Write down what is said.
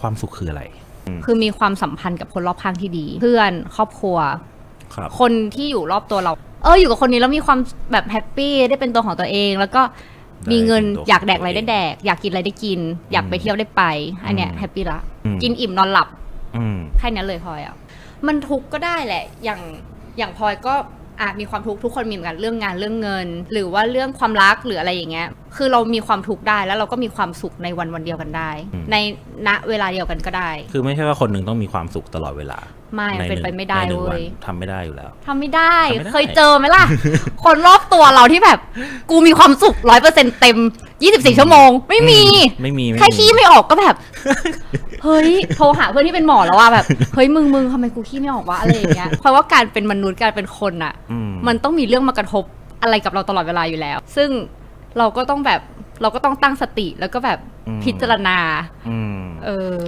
ความสุขคืออะไร คือมีความสัมพันธ์กับคนรอบข้างที่ดี เพื่อนครอบครัวครับคนที่อยู่รอบตัวเรา เอออยู่กับคนนี้แล้วมีความแบบแฮปปี้ได้เป็นตัวของตัวเอง แล้วก็มีเงินได้เป็นตัวอยากแดกอะไรของตัวได้เองแดก อยากกินอะไรได้กิน อยากไปเที่ยวได้ไป อันเนี้ยอืมแฮปปี้ละอืมกินอิ่มนอนหลับอืมแค่นี้เลยพลอยอะมันทุกข์ก็ได้แหละ อย่างอย่างพลอยก็ อะมีความทุกข์ทุกคนมีเหมือนกันเรื่องงานเรื่องเงิน หรือว่าเรื่องความรักหรืออะไรอย่างเงี้ย คือเรามีความทุกข์ได้แล้วเราก็มีความสุขในวันวันเดียวกันได้ อืม ในณเวลาเดียวกันก็ได้ คือไม่ใช่ว่าคนหนึ่งต้องมีความสุขตลอดเวลาไม่มันหเป็นไปไม่ได้ในหนึ่งเว้วันย ทำไม่ได้อยู่แล้ว ทำไม่ได้ ทำไม่ได้ เคยเจอไหมล่ะ คนรอบตัวเราที่แบบ กูมีความสุขร้อยเปอร์เซ็นเต็ม 24 ชั่วโมง ไม่มี ไม่มีไม่แค่มีขี้ไม่ออกก็แบบ เฮ้ย โทรหาเพื่อนที่เป็นหมอแล้วว่าแบบ เฮ้ย มึงมึงทำไมกูขี้ไม่ออกวะอะไรอย่างเงี้ย เพราะว่าการเป็นมนุษย์การเป็นคนอะอืมันต้องมีเรื่องมากระทบอะไรกับเราตลอดเวลาอยู่แล้ว ซึ่งเราก็ต้องแบบ เราก็ต้องตั้งสติแล้วก็แบบอืม พิจารณา อืม เออ